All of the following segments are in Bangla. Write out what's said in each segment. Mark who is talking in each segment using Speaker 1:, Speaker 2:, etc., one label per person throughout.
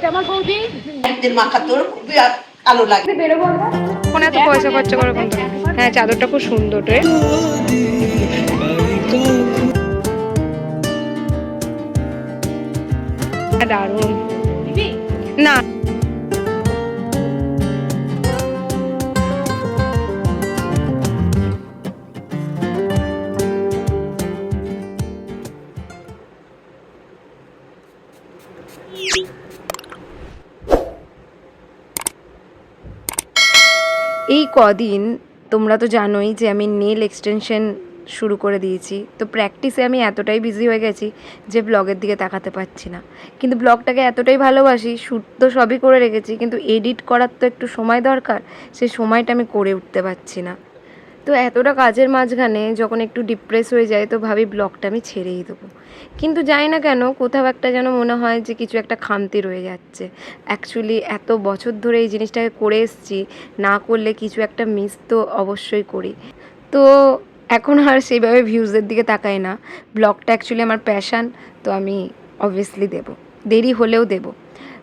Speaker 1: এটা আমার বৌদি।
Speaker 2: একদিন মাখা তোর খুবই আলো লাগে।
Speaker 1: বেরোবো
Speaker 3: ফোনে এত পয়সা খরচা করে কোন হ্যাঁ চাদরটা খুব সুন্দর রে। হ্যাঁ, দারুণ। কদিন, তোমরা তো জানোই যে আমি নেল এক্সটেনশন শুরু করে দিয়েছি। তো প্র্যাকটিসে আমি এতটাই বিজি হয়ে গেছি যে ব্লগের দিকে তাকাতে পারছি না। কিন্তু ব্লগটাকে এতটাই ভালোবাসি শ্যুট তো সবই করে রেখেছি, কিন্তু এডিট করার তো একটু সময় দরকার, সেই সময়টা আমি করে উঠতে পারছি না। তো এতটা কাজের মাঝখানে যখন একটু ডিপ্রেস হয়ে যায়, তো ভাবি ব্লগটা আমি ছেড়েই দেবো। কিন্তু জানি না কেন, কোথাও একটা যেন মনে হয় যে কিছু একটা খামতি রয়ে যাচ্ছে। অ্যাকচুয়ালি এত বছর ধরে এই জিনিসটাকে করে এসেছি, না করলে কিছু একটা মিস তো অবশ্যই করি। তো এখন আর সেইভাবে ভিউজের দিকে তাকাই না। ব্লগটা অ্যাকচুয়ালি আমার প্যাশান তো আমি অবভিয়াসলি দেব। দেরি হলেও দেব।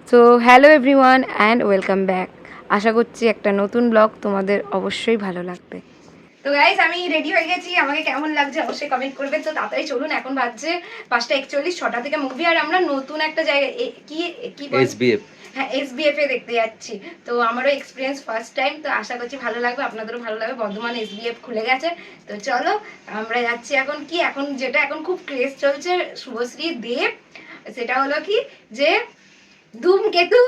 Speaker 3: So hello everyone and welcome back আশা করছি একটা নতুন ব্লগ তোমাদের অবশ্যই ভালো লাগবে। তো গাইস আমি রেডি হয়ে গেছি। আমাকে কেমন লাগছে অবশ্যই কমেন্ট করবে। তো তাড়াতাড়ি চলুন এখন বাজছে পাঁচটা একচল্লিশ ছটা থেকে মুভি আর আমরা নতুন একটা জায়গায় কি কি
Speaker 4: এসবিএফ
Speaker 3: হ্যাঁ এসবিএফ এ দেখতে যাচ্ছি। তো আমারও এক্সপিরিয়েন্স ফার্স্ট টাইম তো আশা করছি ভালো লাগবে আপনাদেরও ভালো লাগবে। বর্ধমান এসবিএফ খুলে গেছে। তো চলো আমরা যাচ্ছি এখন কি? এখন যেটা এখন খুব ক্রেজ চলছে শুভশ্রী দেব। সেটা হলো কি? যে ধূমকেতু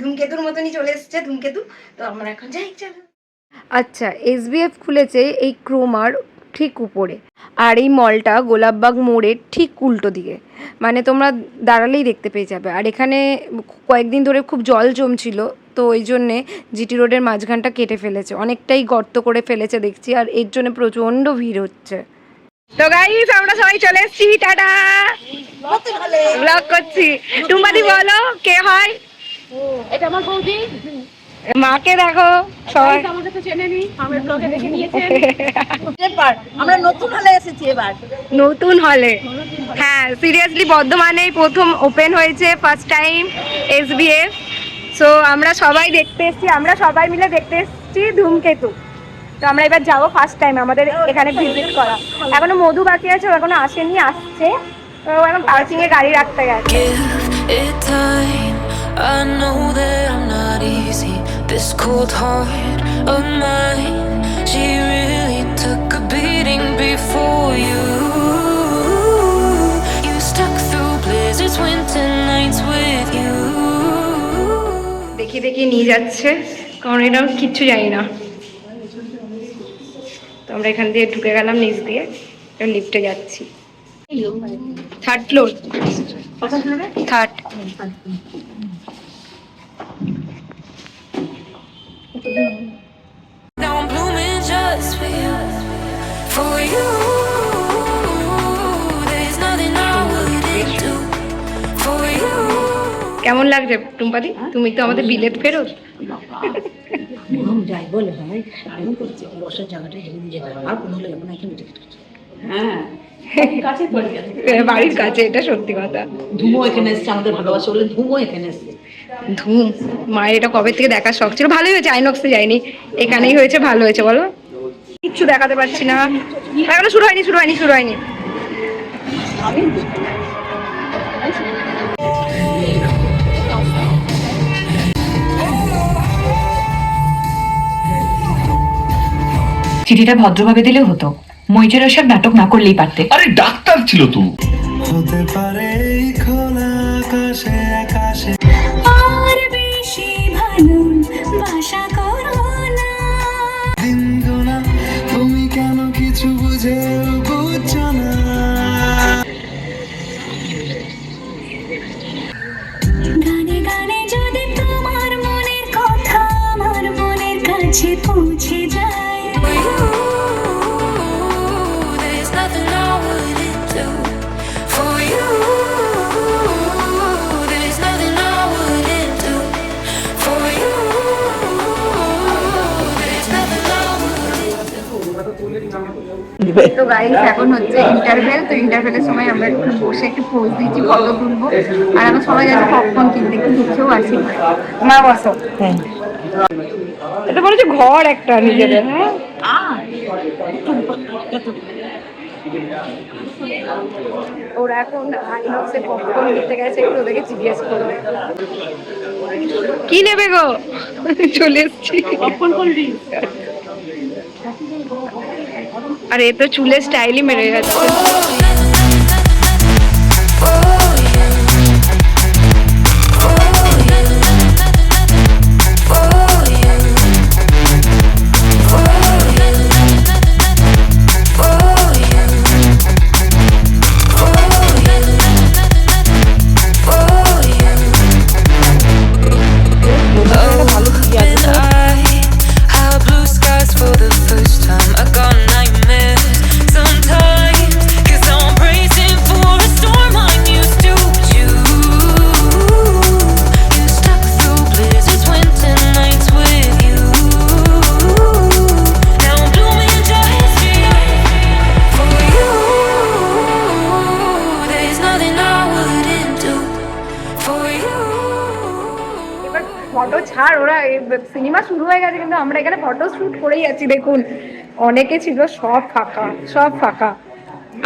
Speaker 3: ধূমকেতুর মতনই চলে এসছে ধূমকেতু। তো আমরা এখন যাই চলো। আচ্ছা এসবিএফ খুলেছে এই ক্রোমার ঠিক উপরে আর এই মলটা গোলাপবাগ মোড়ের ঠিক উল্টো দিকে। মানে তোমরা দাঁড়ালেই দেখতে পেয়ে যাবে। আর এখানে কয়েকদিন ধরে খুব জল জমছিল, তো ওই জন্যে জিটি রোডের মাঝখানটা কেটে ফেলেছে। অনেকটাই গর্ত করে ফেলেছে দেখছি, আর এর জন্য প্রচণ্ড ভিড় হচ্ছে। তো গাইস আমরা সবাই চলে টাটা! ব্লগ করছি। বলো, কে হয়?
Speaker 1: এটা আমার বৌদি।
Speaker 3: মাকে দেখো সবাই।
Speaker 1: Guys, তো চেনে নি আমার ব্লগে দেখে নিয়েছেন
Speaker 2: এবার আমরা নতুন হলে এসেছি এবার।
Speaker 3: নতুন হলে হ্যাঁ সিরিয়াসলি বর্ধমানেই প্রথম ওপেন হয়েছে ফার্স্ট টাইম এসবিএফ সো আমরা সবাই দেখতে এসেছি আমরা সবাই মিলে দেখতে এসেছি ধূমকেতু। তো আমরা এবার যাব ফার্স্ট টাইম আমাদের এখানে ভিজিট করা। এখনও মধু বাকি আছে এখনও আসেনি আসছে। ও এখন পার্কিং এ গাড়ি রাখতে গেছে।
Speaker 5: This cold heart of mine, she really took a beating before you. You stuck through blizzards, winter nights with you.
Speaker 3: দেখিয়ে দেখিয়ে নিয়ে যাচ্ছে কারণ এটা কিচ্ছু জানি না তো আমরা এখান দিয়ে ঢুকে গেলাম নিচ দিয়ে লিফটে যাচ্ছি থার্ড ফ্লোর থার্ড কেমন লাগছে টুম্পাদি? তুমি তো আমাদের বিলেত ফেরত
Speaker 6: মন যাই বলে ভাই। আমি করছি বসার জায়গাটা হেরে দিয়ে যেতে আর কোনো হলে যাব না এখানে টিকিট
Speaker 2: হ্যাঁ। কাছে পড়ে গেছে।
Speaker 3: বাড়ির কাছে এটা সত্যি কথা।
Speaker 2: ধুমো এখানে এসছে আমাদের ভালোবাসা বলে ধুমো এখানে এসছে।
Speaker 3: ধুম মায়ের এটা কবে থেকে দেখার শখ ছিল? ভালোই হয়েছে আইনক্সে যায়নি এখানেই হয়েছে ভালো হয়েছে বলো। কিচ্ছু দেখাতে পারছি না। এখনও শুরু হয়নি শুরু হয়নি শুরু হয়নি।
Speaker 7: চিঠিটা ভদ্রভাবে দিলে হতো। সব নাটক না করলেই পারতে।
Speaker 8: আরে ডাক্তার ছিল তো।
Speaker 9: হতে পারে
Speaker 3: তো গাইস এখন হচ্ছে ইন্টারভেল তো ইন্টারভেলের সময় আমরা একটু বসে একটু পোজ দিচ্ছি ফটো তুলবো। আর এখন সবাই যাচ্ছে পপকর্ন কিনতে একটু দেখেও আসি মা বসো। এটা মনে হচ্ছে ঘর একটা নিজেদের হ্যাঁ? ওরা এখন আইনক্সে পপকর্ন নিতে গেছে একটু ওদেরকে জিজ্ঞেস করবে। কি নেবে গো? চলে এসছি। আর এ তো চুলের স্টাইলই মেরে যাচ্ছে
Speaker 5: Open
Speaker 3: হয়ে গেছে, কিন্তু আমরা এখানে ফটো শুট করেই যাচ্ছি দেখুন। অনেকে ছিল সব ফাঁকা সব ফাঁকা।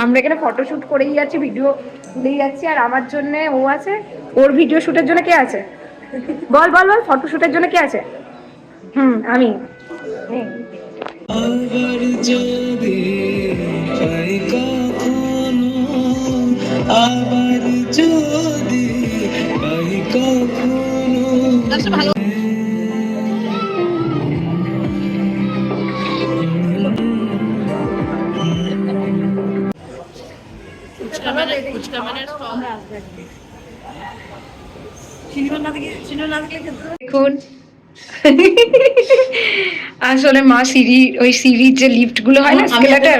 Speaker 3: আমরা এখানে ফটো শুট করেই যাচ্ছি ভিডিও তুলেই যাচ্ছি আর আমার জন্য ও আছে। ওর ভিডিও শুটের জন্য কে আছে? বল বল বল ফটো শুটের জন্য কে আছে? হুম, আমি। দেখুন। আসলে মা সিঁড়ি ওই সিঁড়ির যে লিফটগুলো হয় না স্কেলেটার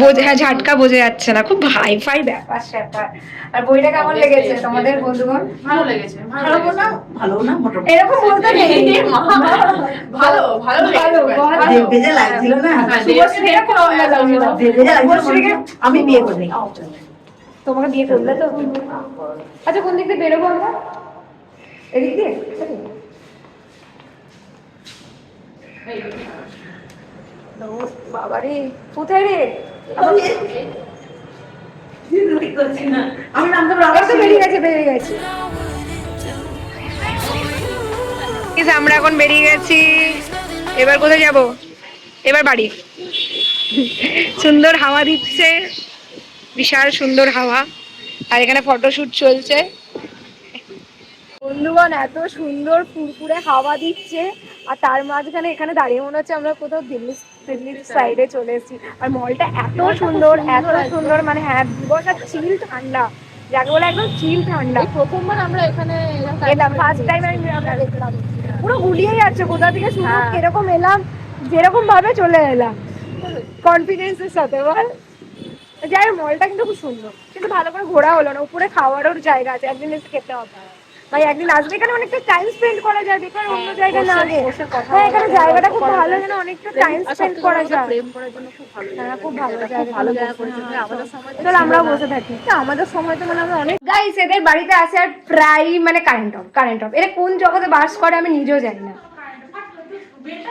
Speaker 3: বোঝা হ্যাঁ ঝাটকা বোঝা যাচ্ছে না খুব হাই ফাই ব্যাপার স্যাপার। আর বইটা কেমন লেগেছে তোমাদের বন্ধুগণ?
Speaker 1: ভালো লেগেছে ভালো
Speaker 2: না ভালো না মোটামুটি।
Speaker 3: এরকম বলতে নেই।
Speaker 1: ভালো ভালো
Speaker 3: ভালো,
Speaker 2: লাগছিল না?
Speaker 1: হ্যাঁ,
Speaker 2: হয় আমি বিয়ে করি
Speaker 3: তোমাকে বিয়ে করলে তো? আচ্ছা কোন দিক দিয়ে বেরোবো আমরা? এদিক দিয়ে ও, বাবারে কোথায় রে?
Speaker 2: আমি নামতে
Speaker 3: এই তো বেরিয়ে গেছে বেরিয়ে গেছে। আমরা এখন বেরিয়ে গেছি। এবার কোথায় যাব? এবার বাড়ি। সুন্দর হাওয়া দিচ্ছে বিশাল সুন্দর হাওয়া। আর এখানে ফটোশুট চলছে। বন্ধুগণ এত সুন্দর ফুরফুরে হাওয়া দিচ্ছে। আর তার মাঝখানে এখানে দাঁড়িয়ে মনে হচ্ছে আমরা কোথাও দিল্লি দিল্লির সাইডে চলে এসেছি। আর মলটা এত সুন্দর এত সুন্দর মানে হ্যাঁ দিবস আর চিল ঠান্ডা। যাকে বলে একদম চিল ঠান্ডা।
Speaker 1: প্রথমবার আমরা এখানে
Speaker 3: এলাম। ফার্স্ট টাইম আমি আমরা দেখলাম পুরো গুলিয়ে যাচ্ছে কোথা থেকে শুরু কীরকম এলাম যেরকম ভাবে চলে এলাম। কনফিডেন্সের সাথে বল। যাই মলটা কিন্তু খুব সুন্দর। কিন্তু ভালো করে ঘোরা হলো না উপরে খাওয়ারও জায়গা আছে একদিন এসে খেতে হবে। ভাই একদিন আসবে এখানে অনেকটা টাইম স্পেন্ড করা যায় বেকার অন্য জায়গায় না আগে হ্যাঁ এখানে জায়গাটা খুব ভালো যেন অনেকটা টাইম স্পেন্ড করা যায়।
Speaker 1: প্রেম করার জন্য খুব ভালো
Speaker 3: হ্যাঁ খুব ভালো জায়গা।
Speaker 1: ভালো জায়গা করেছে। আমাদের সময়
Speaker 3: চলো আমরাও বসে থাকি। আমাদের সময় তো মানে আমরা অনেক গাইস এদের বাড়িতে আছে আর প্রায় মানে কারেন্ট অফ কারেন্ট অফ এরা কোন জগতে বাস করে আমি নিজেও জানি না।
Speaker 1: বেলটা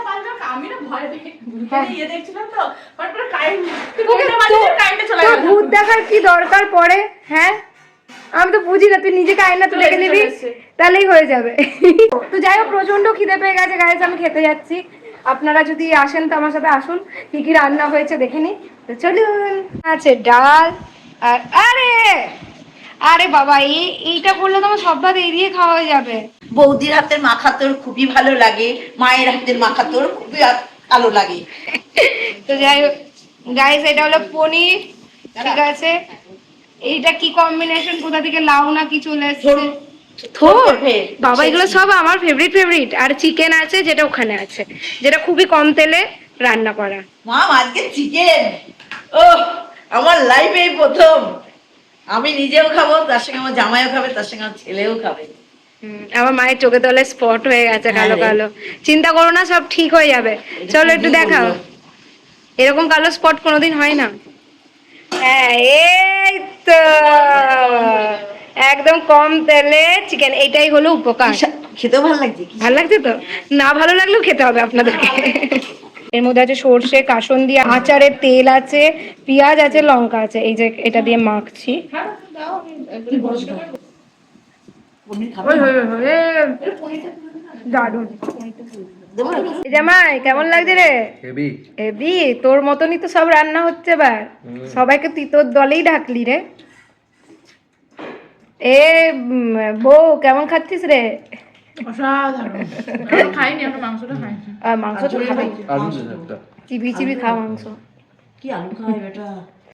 Speaker 1: আমি না ভয় পেয়ে
Speaker 3: হ্যাঁ।
Speaker 1: ইয়ে দেখছিলাম তো কারেন্ট
Speaker 3: ভূত দেখার কি দরকার পড়ে? হ্যাঁ? আমি তো বুঝি না তুই নিজেকে আয়না তুলে দেখে নিবি তাহলেই হয়ে যাবে। তো যাই হোক প্রচণ্ড খিদে পেয়ে গেছে গাইজ আমি খেতে যাচ্ছি। আপনারা যদি আসেন তো আমার সাথে আসুন কি কি রান্না হয়েছে দেখে নি তো চলুন আছে ডাল আর আরে আরে বাবা এই এইটা করলে তো আমার সব ভাত এড়িয়ে দিয়ে খাওয়া যাবে।
Speaker 2: বৌদির হাতের মাখা তোর খুবই ভালো লাগে মায়ের হাতের মাখা তোর খুবই ভালো লাগে।
Speaker 3: তো যাই হোক গাইস এটা হলো পনির ঠিক আছে? এইটা কি কম্বিনেশন কোথা থেকে লাউ না কি চলে এসেছে? থোর বাবা এগুলো সব আমার ফেভারিট ফেভারিট আর চিকেন আছে যেটা ওখানে আছে যেটা খুবই কম তেলে রান্না করা।
Speaker 2: মাম আজকে চিকেন ও আমার লাইফে এই প্রথম। আমি নিজেও খাব তার সঙ্গে আমার জামাইও খাবে তার সঙ্গে আমার ছেলেও খাবে।
Speaker 3: হুম, আমার মায়ের চোখে তলে স্পট হয়ে গেছে কালো
Speaker 2: হ্যাঁ
Speaker 3: কালো। চিন্তা করো না সব ঠিক হয়ে যাবে। চলো একটু দেখাও। এরকম কালো স্পট কোনোদিন হয় না। হ্যাঁ এই তো। একদম কম তেলে চিকেন এইটাই হলো উপকার।
Speaker 2: খেতেও ভালো লাগছে?
Speaker 3: ভালো লাগছে তো? না ভালো লাগলেও খেতে হবে আপনাদেরকে। এর মধ্যে আছে সর্ষে কাসন দিয়ে আচারের তেল আছে পেঁয়াজ আছে লঙ্কা আছে। এই যে এটা দিয়ে মাখছি। দারুণ। জামাই কেমন লাগছে রে? তোর মতনই তো সব রান্না হচ্ছে এবার। সবাইকে তুই তোর দলেই ডাকলি রে। এ বউ কেমন খাচ্ছিস রে? মাংস তো চিবি চিবি খা মাংস।
Speaker 6: কি আলু খাওয়াই বেটা?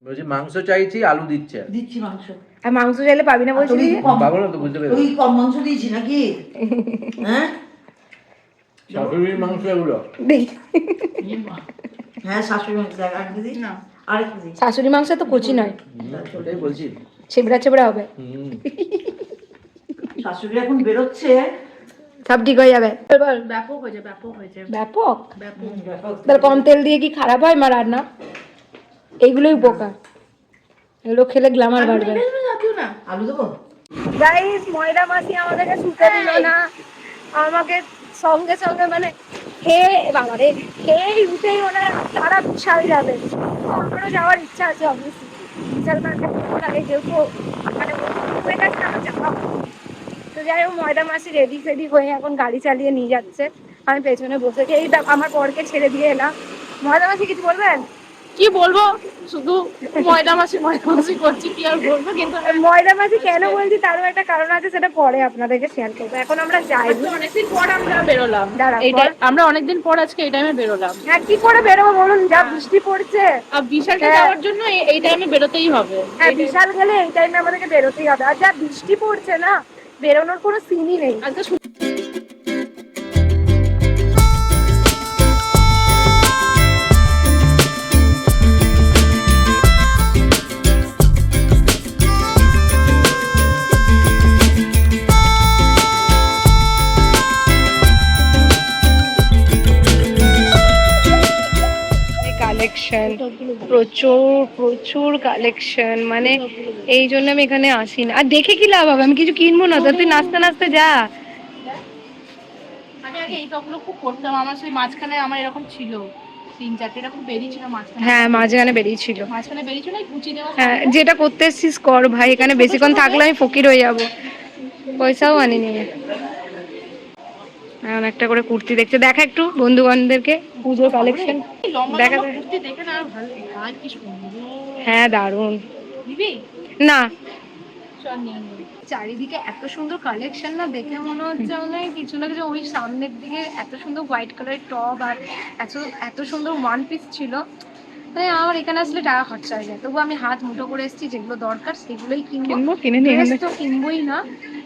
Speaker 4: বলছি মাংস চাইছি আলু দিচ্ছে।
Speaker 6: দিচ্ছি মাংস।
Speaker 3: আর মাংস চাইলে পাবি না বলছিলি?
Speaker 6: কম
Speaker 4: পাবো না তো বুঝতে পেরেছি।
Speaker 6: তুই কম মাংস দিয়েছি নাকি? হ্যাঁ
Speaker 4: শাশুড়ির মাংস এগুলো?
Speaker 6: হ্যাঁ শাশুড়ি মাংস। দেখ আর দিদি
Speaker 1: না।
Speaker 6: আর একটু দিই
Speaker 3: শাশুড়ি মাংস তো কচি নয়।
Speaker 4: ওটাই বলছি।
Speaker 3: ছেবড়া ছেবড়া হবে।
Speaker 4: হুম।
Speaker 6: শাশুড়ি এখন বেরোচ্ছে।
Speaker 3: সব ঠিক হয়ে যাবে।
Speaker 1: ব্যাপক
Speaker 3: তাহলে কম তেল দিয়ে কি খারাপ হয় মা রান্না? এইগুলোই উপকার। এগুলো খেলে গ্লামার বাড়বে।
Speaker 1: জাতীয় না?
Speaker 6: আলু দেবো?
Speaker 3: গাইস ময়দা মাসি আমাদেরকে শুতে দিল না। আমাকে সঙ্গে সঙ্গে মানে হে, বাবারে, হে উঠেই ওনার তারা বিশাল যাবে। আমারও যাওয়ার ইচ্ছা আছে অবশ্যই বিশাল মার্কেট যেহেতু মানে হয়ে গেছে আমার যাওয়া তো যাই হোক, ময়দা মাসি রেডি ফেডি হয়ে এখন গাড়ি চালিয়ে নিয়ে যাচ্ছে। আমি পেছনে বসে এই আমার পরকে ছেড়ে দিয়ে এলাম। ময়দা মাসি কিছু বলবেন?
Speaker 1: কি বলব? শুধু ময়দা মাসি ময়দা মাসি করছি কি আর বলব? কিন্তু
Speaker 3: ময়দা মাসি কেন বলছি? তারও একটা কারণ আছে সেটা পরে আপনাদেরকে শেয়ার করব। এখন আমরা যাই।
Speaker 1: অনেকদিন পর আমরা বেরোলাম।
Speaker 3: পর?
Speaker 1: আমরা অনেকদিন পর আজকে এই টাইমে বেরোলাম।
Speaker 3: হ্যাঁ কি করে বেরোবো বলুন? যা বৃষ্টি পড়ছে।
Speaker 1: আর বিশালকে
Speaker 3: হ্যাঁ।
Speaker 1: যাওয়ার জন্য এই- এই টাইমে বেরোতেই হবে।
Speaker 3: হ্যাঁ বিশাল গেলে এই টাইমে আমাদেরকে বেরোতেই হবে। আর যা বৃষ্টি পড়ছে না বেরোনোর কোনো সিনই নেই।
Speaker 1: আজকে
Speaker 3: প্রচুর প্রচুর কালেকশন মানে এই জন্য আমি এখানে আসি না আর দেখে কি লাভ হবে? আমি কিছু কিনবো না তুই নাচতে নাচতে যা।
Speaker 1: আমি এই টপগুলো খুব করতাম। আমার সেই মাঝখানে আমার এরকম ছিল। তিন চারটে এরকম বেরিয়েছিল
Speaker 3: হ্যাঁ মাঝখানে বেরিয়েছিল। হ্যাঁ যেটা করতে এসছিস কর ভাই এখানে বেশিক্ষণ থাকলে আমি ফকির হয়ে যাব। পয়সাও আনিনি। এখন একটা করে কুর্তি দেখছে। দেখা একটু বন্ধু বান্ধবদেরকে পুজোর কালেকশন দেখা হ্যাঁ দারুণ। না।
Speaker 1: নিয়ে
Speaker 3: চারিদিকে এত সুন্দর কালেকশন না দেখে মনে হচ্ছে মনে হয় কিছু না কিছু ওই সামনের দিকে এত সুন্দর হোয়াইট কালারের টপ আর এত এত সুন্দর ওয়ান পিস ছিল। তাই আমার এখানে আসলে টাকা খরচা হয়ে যায়। তবু আমি হাত মুঠো করে এসেছি যেগুলো দরকার সেগুলোই কিনবো।
Speaker 1: কিনে
Speaker 3: Dress তো কিনবোই না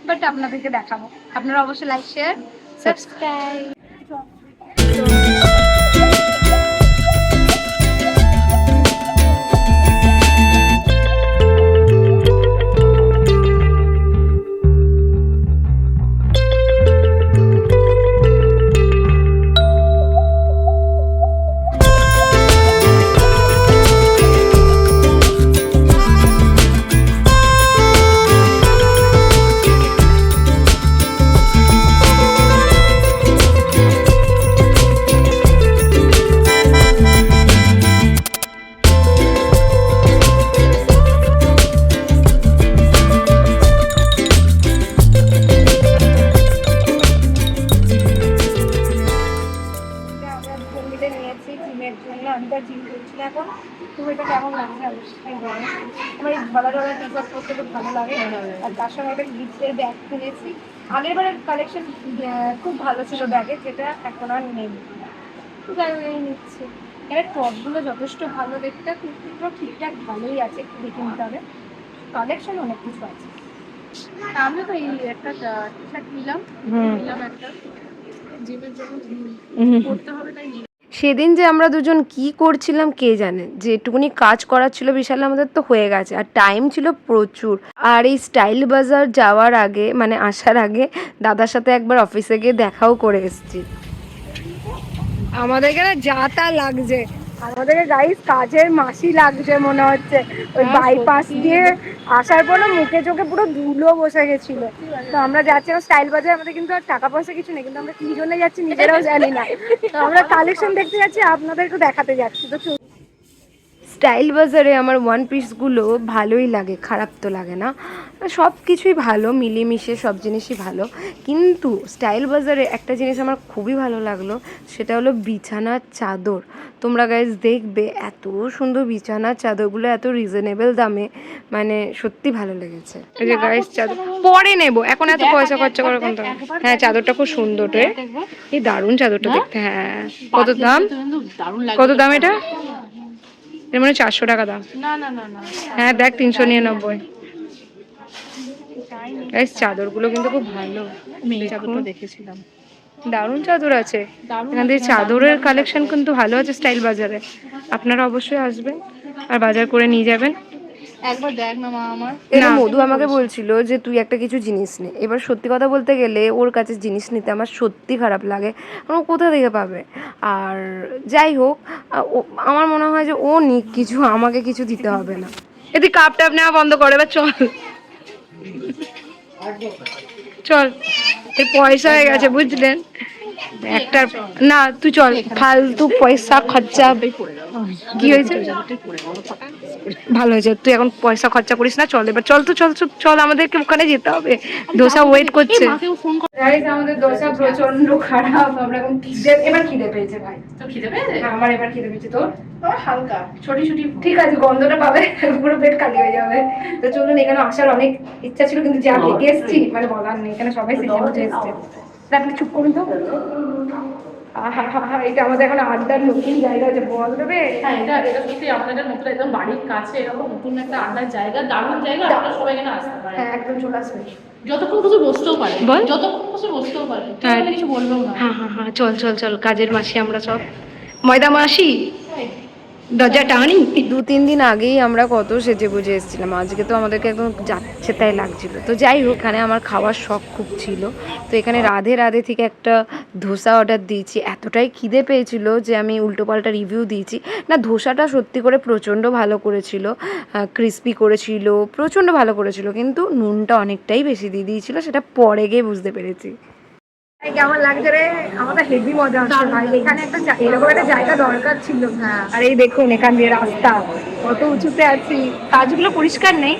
Speaker 3: বাট আপনাদেরকে দেখাবো। আপনারা অবশ্যই লাইক শেয়ার subscribe. অবশ্যই আমার এই ধলা ধলা টি শার্ট পরতে খুব ভালো লাগে। আর তার সঙ্গে একটা গিফটের ব্যাগ কিনেছি। আগের বারের কালেকশন খুব ভালো ছিল ব্যাগের যেটা এখন আর নেই। হোক এই টপগুলো যথেষ্ট ভালো দেখতে কুর্তিগুলো ঠিকঠাক ভালোই আছে একটু দেখে নিতে হবে। কালেকশন অনেক কিছু আছে।
Speaker 1: আমি তো এই একটা টি শার্ট নিলাম। নিলাম একটা। জিমের জন্য করতে হবে তাই।
Speaker 3: সেদিন যে আমরা দুজন কি করছিলাম কে জানে? যেটুকুনি কাজ করার ছিল বিশাল আমাদের তো হয়ে গেছে। আর টাইম ছিল প্রচুর। আর এই স্টাইল বাজার যাওয়ার আগে মানে আসার আগে, দাদার সাথে একবার অফিসে গিয়ে দেখাও করে এসেছি। আমাদের না যা তা লাগছে। আমাদেরকে গাইস কাজের মাসি লাগছে মনে হচ্ছে। ওই বাইপাস দিয়ে আসার পর মুখে চোখে পুরো ধুলো বসে গেছিল। তো আমরা যাচ্ছিলাম স্টাইল বাজার আমাদের কিন্তু আর টাকা পয়সা কিছু নেই কিন্তু আমরা কি জন্য যাচ্ছি নিজেরাও জানি না। তো আমরা কালেকশন দেখতে যাচ্ছি আপনাদেরকে দেখাতে যাচ্ছি। তো স্টাইল বাজারে আমার ওয়ান পিসগুলো ভালোই লাগে, খারাপ তো লাগে না। সব কিছুই ভালো, মিলেমিশে সব জিনিসই ভালো। কিন্তু স্টাইল বাজারে একটা জিনিস আমার খুবই ভালো লাগল, সেটা হলো বিছানার চাদর। তোমরা গাইজ দেখবে এত সুন্দর বিছানার চাদরগুলো, এত রিজনেবল দামে মানে সত্যি ভালো লেগেছে। গাইজ চাদর পরে নেব, এখন এত পয়সা খরচা করার কোনো হ্যাঁ চাদরটা খুব সুন্দর রে। এই দারুণ চাদরটা দেখতে হ্যাঁ। কত দাম? কত দাম এটা? এর মানে চারশো টাকা দাম। হ্যাঁ দেখ তিনশো নিরানব্বই। চাদরগুলো কিন্তু খুব ভালো।
Speaker 1: চাদরটা দেখেছিলাম।
Speaker 3: দারুণ চাদর আছে।
Speaker 1: দারুণ
Speaker 3: এখান থেকে চাদরের কালেকশন কিন্তু ভালো আছে স্টাইল বাজারে। আপনারা অবশ্যই আসবেন আর বাজার করে নিয়ে যাবেন।
Speaker 1: একবার দেখ না মা আমার।
Speaker 3: না মধু আমাকে বলছিল যে তুই একটা কিছু জিনিস নে। এবার সত্যি কথা বলতে গেলে ওর কাছে জিনিস নিতে আমার সত্যি খারাপ লাগে। ও কোথা থেকে পাবে? আর যাই হোক ও- আমার মনে হয় যে ও নিক কিছু আমাকে কিছু দিতে হবে না। এদি কাপ টাপ নেওয়া বন্ধ করে এবার চল। চল। পয়সা হয়ে গেছে বুঝলেন? একটা না তুই চল ফালতু পয়সা খরচা কি হয়েছে? ভালো হয়েছে তুই এখন পয়সা খরচা করিস না চল এবার চল তো চল চল, আমাদেরকে ওখানে যেতে হবে। দোসা ওয়েট করছে। আমাদের দোসা প্রচণ্ড খারাপ আমরা এখন খিদে এবার খিদে পেয়েছে ভাই।
Speaker 1: তো খিদে পেয়েছে?
Speaker 3: হ্যাঁ, আমার এবার খিদে পেয়েছে তোর?
Speaker 1: আমার হালকা ছোটি ছোটি।
Speaker 3: ঠিক আছে গন্ধটা পাবে পুরো পেট খালি হয়ে যাবে। তো চলুন এখানে আসার অনেক ইচ্ছা ছিল কিন্তু যা ভেগে এসছি মানে বলার নেই এখানে সবাই সেজে এসছে। আপনি চুপ করুন তো। আহা হা হা এটা আমাদের এখন আড্ডার নতুন জায়গা আছে বল দেবে?
Speaker 1: হ্যাঁ এটা এটা সত্যি আপনাদের নতুন একদম বাড়ির কাছে এরকম নতুন একটা আড্ডার জায়গা দারুণ জায়গা আপনারা সবাই এখানে আসতে পারেন।
Speaker 3: হ্যাঁ একদম চলে আসবে।
Speaker 1: যতক্ষণ বসে বসতেও পারে
Speaker 3: বল।
Speaker 1: যতক্ষণ বসতেও পারে
Speaker 3: হ্যাঁ।
Speaker 1: কিছু বলবেও না।
Speaker 3: হ্যাঁ হ্যাঁ হ্যাঁ চল চল চল কাজের মাসি আমরা সব। ময়দা মাসি? দরজা টানি। দু তিন দিন আগেই আমরা কত সেজে বুঝে এসেছিলাম। আজকে তো আমাদেরকে একদম যাচ্ছে তাই লাগছিল। তো যাই হোক, এখানে আমার খাওয়ার শখ খুব ছিল। তো এখানে রাধে রাধে থেকে একটা ধোসা অর্ডার দিয়েছি। এতটাই খিদে পেয়েছিল যে আমি উল্টোপাল্টা রিভিউ দিয়েছি। না, ধোসাটা সত্যি করে প্রচণ্ড ভালো করেছিল। ক্রিস্পি করেছিল, প্রচণ্ড ভালো করেছিল। কিন্তু নুনটা অনেকটাই বেশি দিয়ে দিয়েছিল, সেটা পরে গিয়ে বুঝতে পেরেছি। কেমন লাগছে রে? আমাদের হেভি মজা হচ্ছে ভাই। এখানে একটা এরকম একটা জায়গা দরকার ছিল। আর এই দেখুন এখান দিয়ে রাস্তা। কত উঁচুতে আছি। কাজগুলো পরিষ্কার নেই।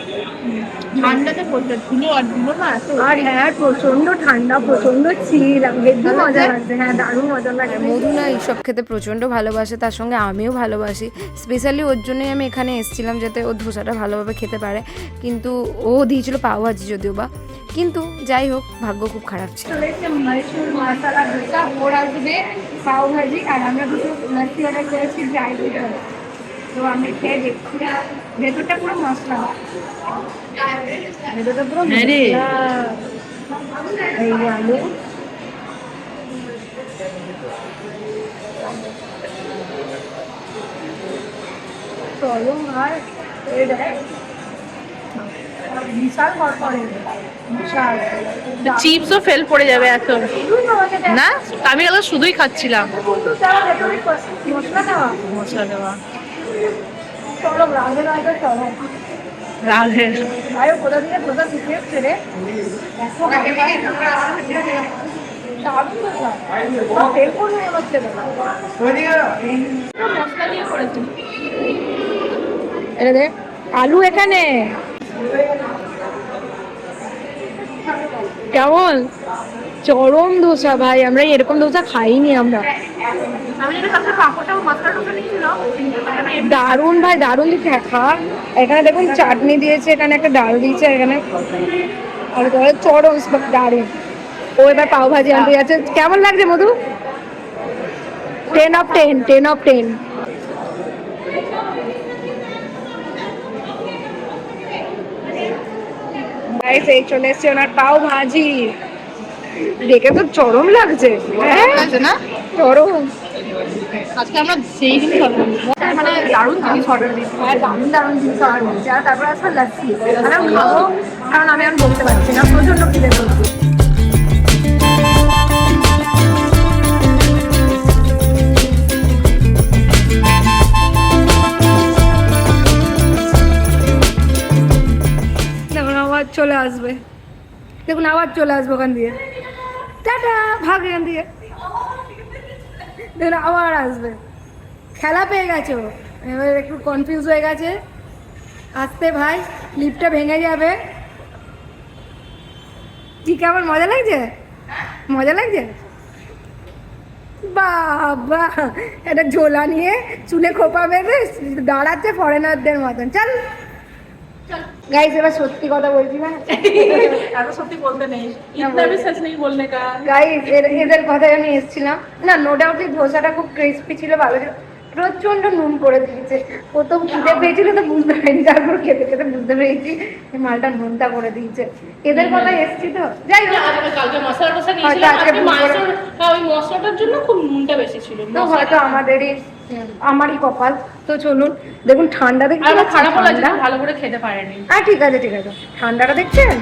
Speaker 1: ঠান্ডাতে পড়তে ধুলো আর ধুলো না
Speaker 3: আর হ্যাঁ প্রচণ্ড ঠান্ডা প্রচণ্ড চিল। হেভি মজা লাগছে। হ্যাঁ দারুণ মজা লাগে মধু না এইসব খেতে প্রচণ্ড ভালোবাসে। তার সঙ্গে আমিও ভালোবাসি। স্পেশালি ওর জন্যই আমি এখানে এসেছিলাম যাতে ও ধোসাটা ভালোভাবে খেতে পারে। কিন্তু ও দিয়েছিল পাও ভাজি যদিও বা। কিন্তু যাই হোক ভাগ্য খুব খারাপ ছিল। চলে মশলা ধোসা ওর আসবে পাও ভাজি আর আমরা দুটো লাচ্ছি অর্ডার করেছি ড্রাই তো আমি খেয়ে দেখছি ভেতরটা পুরো মশলা। ভেতরটা পুরো
Speaker 1: হ্যাঁ।
Speaker 3: এই আলু। চলো আর বিশাল বিশাল।
Speaker 1: চিপসও ফেল পড়ে যাবে এখন। না? আমি এগুলো শুধুই খাচ্ছিলাম।
Speaker 3: মশলা দেওয়া।
Speaker 1: দেওয়া
Speaker 3: চলো রাধে রাধে চলো
Speaker 1: রাধে
Speaker 3: আরে কোথা থেকে কোথা শিখে এসছে রে দেখো দারুণ কথা। আমার তেল পড়বে মনে হচ্ছে না।
Speaker 1: মশলা দিয়ে করেছি
Speaker 3: এটা দেখ আলু এখানে কেমন? চরম ধোসা ভাই আমরা এরকম ধোসা খাইনি আমরা। দারুণ ভাই, দারুণ খা। এখানে দেখুন চাটনি দিয়েছে, এখানে একটা ডাল দিয়েছে, এখানে আর চরম দারুণ। ও এবার পাও ভাজি আনতে যাচ্ছে। কেমন লাগছে Madhu? Ten of ten ten of ten এই চলে এসছে ওনার পাও ভাজি। দেখে তো চরম লাগছে। হ্যাঁ?
Speaker 1: না?
Speaker 3: চরম।
Speaker 1: আজকে আমরা সেই জিনিস অর্ডার মানে দারুণ জিনিস অর্ডার দিচ্ছি
Speaker 3: হ্যাঁ দারুণ দারুণ জিনিস অর্ডার দিচ্ছি আর তারপর আসলে লাচ্ছি আর খাব কারণ আমি এখন বলতে পারছি না। প্রচণ্ড খিদে পেয়েছি আবার চলে আসব ওখান দিয়ে। টাটা, ভাগ এখান দিয়ে। দেখুন, আবার আসবে। খেলা পেয়ে গেছে এবার একটু কনফিউজ হয়ে গেছে। আসতে ভাই, লিফটটা ভেঙে যাবে। কি কেমন মজা লাগছে? মজা লাগছে? বাবা, একটা ঝোলা নিয়ে চুলে খোপা বেঁধে দাঁড়াচ্ছে ফরেনারদের মতন। চল। গাইস এবার সত্যি কথা বলছি না
Speaker 1: এত সত্যি বলতে নেই ইতনা भी सच नहीं बोलने का
Speaker 3: গাইস এদের কথায় আমি এসেছিলাম না নো ডাউট এই ধোসাটা খুব ক্রিস্পি ছিল ভালো ছিল প্রচন্ড নুন করে দিয়েছে প্রথম খিদে পেয়েছিল তো বুঝতে পারিনি তারপর খেতে খেতে বুঝতে পেরেছি এই মালটা নুনটা করে দিয়েছে এদের কথা এসছি তো যাই হোক
Speaker 1: আজকে কালকে মশলা টসলা
Speaker 3: হয়তো
Speaker 1: নিয়েছিলাম
Speaker 3: আজকে
Speaker 1: আজকে
Speaker 3: ভুল করে-
Speaker 1: মাংসর হ্যাঁ ওই মশলাটার জন্য খুব নুনটা বেশি ছিল
Speaker 3: তো হয়তো আমাদেরই আমারই কপাল। তো চলুন দেখুন ঠান্ডা দেখতে
Speaker 1: আমার খারাপও লাগছে ভালো করে খেতে পারেনি।
Speaker 3: হ্যাঁ ঠিক আছে ঠিক আছে। ঠান্ডাটা দেখছেন?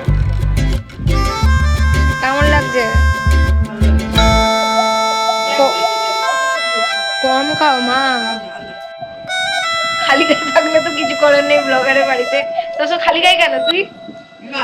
Speaker 3: কেমন লাগছে? কম খাও মা। খালি গায়ে থাকলে তো কিছু করার নেই ব্লগারের বাড়িতে। তো খালি গায়ে কেন তুই?
Speaker 2: না।